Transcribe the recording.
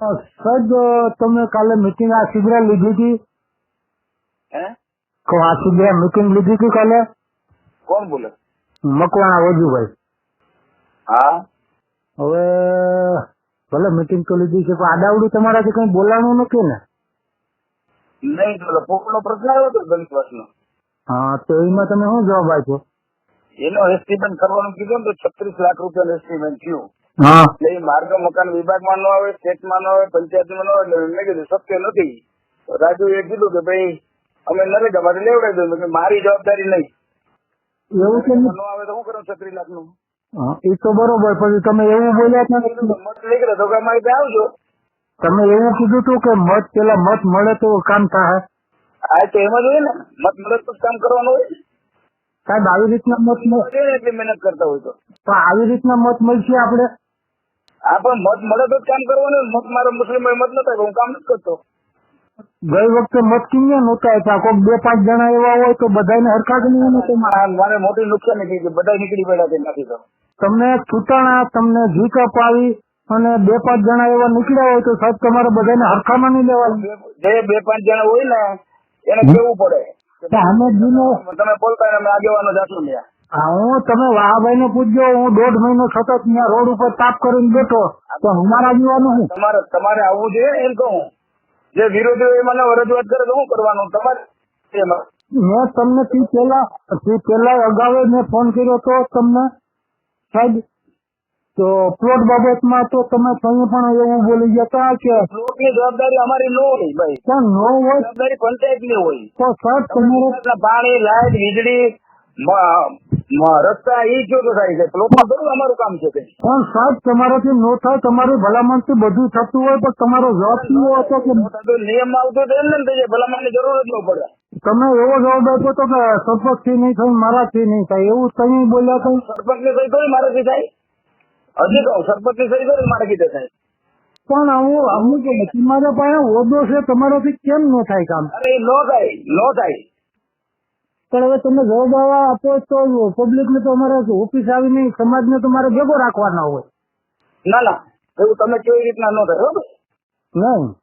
સાહેબ તમે કાલે મીટિંગ આ શિબિર લીધી હતી? હે? આ શિબિર મીટિંગ લીધી હતી કાલે? કોણ બોલે? મકવાણા વજુભાઈ. હા? હવે ભલે મીટિંગ તો લીધી છે પણ આડાવડું તમારાથી કઈ બોલાણું નથી ને? નહીં તો પોપનો પ્રશ્ન આવ્યો હતો દલિત વર્ષનો હા તો એમાં તમે શું જવાબ આપ્યો? એનો એસ્ટિમેટ કરવાનું કીધું ને તો છત્રીસ લાખ રૂપિયાનું એસ્ટિમેટ થયું. એટલે એ માર્ગ મકાન વિભાગમાં ન આવે સ્ટેટમાં ન આવે પંચાયતમાં ન આવે એટલે મેં કીધું શક્ય નથી. રાજુ એ કીધું કે ભાઈ અમે નરેગામાંથી લેવડાવી દઉં. મારી જવાબદારી નહીં. એવું કે ન? આવે તો હું કરું છત્રીસ લાખનું એ તો બરોબર પછી તમે એવું બોલ્યા મત નીકળે તો અમારી ત્યાં આવજો. તમે એવું કીધું હતું કે મત પેલા મત મળે તો કામ થાય. આ તો એમ જ હોય ને મત મળે તો કામ કરવાનું હોય. સાહેબ આવી રીતના મત એટલી મહેનત કરતા હોય તો. તો આવી રીતના મત મળશે આપણે આ પણ મત મળે તો કામ કરવાનું. મત મારો મુસ્લિમ મત નતા હું કામ નથી કરતો. ગઈ વખતે મત કિન્યા નહોતા હતા કોઈક બે પાંચ જણા એવા હોય તો બધાને હરખા જ નહીં મને મોટી નુકસાની થઈ ગયું બધા નીકળી પડ્યા છે નાખી તો. તમને છૂટાણા તમને જીક અપાવી અને બે પાંચ જણા એવા નીકળ્યા હોય તો સાહેબ તમારે બધાને હરખામાં નહીં લેવા જે બે પાંચ જણા હોય ને એને કેવું પડે? તો અમે જીને તમે બોલતા અમે આગેવાનો જાતું ત્યાં. હા, હું તમે વાહાભાઈ ને પૂછજો હું દોઢ મહિનો સતત ત્યાં રોડ ઉપર તાપ કરીને બેઠો. તો અમારા જીવાનું હું? તમારે તમારે આવવું જોઈએ ને એમ કહું જે વિરોધીઓ એ મને રજૂઆત કરે તો શું કરવાનું? તમારે મેં તમને થી પેલા થી પેલા અગાઉ મેં ફોન કર્યો તો તમને સાહેબ તો પ્લોટ બાબતમાં તો તમે કઈ પણ એવું બોલી જતા કે લોટની જવાબદારી અમારી નો હોય ભાઈ. પણ નો હોય જવાબદારી પંચાયતની હોય. તો સાહેબ તમારે પાણી લાઈટ વીજળી રસ્તા એ જો તો થાય છે. પ્લોટમાં બધું અમારું કામ છે તે પણ સાહેબ તમારાથી નો થાય તમારી ભલામણથી બધું થતું હોય પણ તમારો જવાબ શું હતો કે નિયમ આવતો તો એમ ને થઈ જાય ભલામણની જરૂર જ ન પડે. તમે એવો જવાબ આપ્યો હતો કે સરપંચથી નહીં થાય મારાથી નહીં થાય. એવું તમે બોલ્યા તો સરપંચની સહી કરી મારાથી થાય? હજી કહું સરપંચની સહી કરી મારે કીધે થાય. પણ આવું અમુક તમારા પાસે ઓદો છે તમારાથી કેમ ન થાય કામ? અરે નો થાય નો થાય. પણ હવે તમે જવાબ આપો તો પબ્લિક ને તો અમારે ઓફિસ આવીને સમાજને તમારે ભેગો રાખવાના હોય. ના ના એવું તમે કેવી રીતના ન થાય બરોબર નહીં.